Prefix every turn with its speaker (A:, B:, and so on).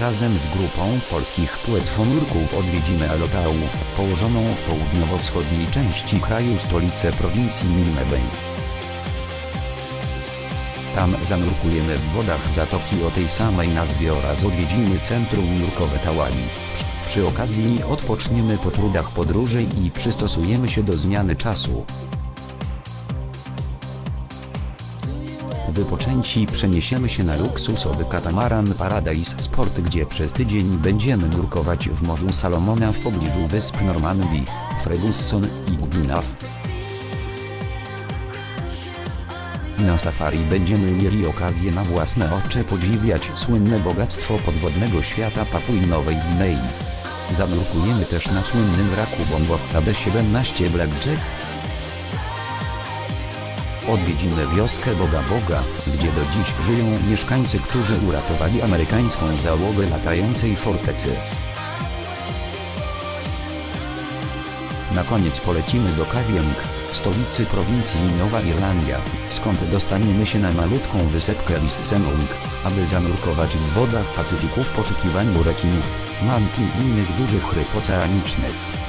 A: Razem z grupą polskich płetwonurków odwiedzimy Alotau, położoną w południowo-wschodniej części kraju stolicę prowincji Nineveh. Tam zanurkujemy w wodach zatoki o tej samej nazwie oraz odwiedzimy centrum nurkowe Tałali. Przy, przy okazji odpoczniemy po trudach podróży i przystosujemy się do zmiany czasu. Wypoczęci przeniesiemy się na luksusowy katamaran Paradise Sport, gdzie przez tydzień będziemy nurkować w Morzu Salomona w pobliżu wysp Normandy, Ferguson i Gubinaw. Na safari będziemy mieli okazję na własne oczy podziwiać słynne bogactwo podwodnego świata Papui Nowej Gwinei. Zanurkujemy też na słynnym wraku bombowca B-17 Blackjack. Odwiedzimy wioskę Boga Boga, gdzie do dziś żyją mieszkańcy, którzy uratowali amerykańską załogę latającej fortecy. Na koniec polecimy do Kawieng, stolicy prowincji Nowa Irlandia, skąd dostaniemy się na malutką wysepkę Lissenung, aby zanurkować w wodach Pacyfiku w poszukiwaniu rekinów, mant i innych dużych ryb oceanicznych.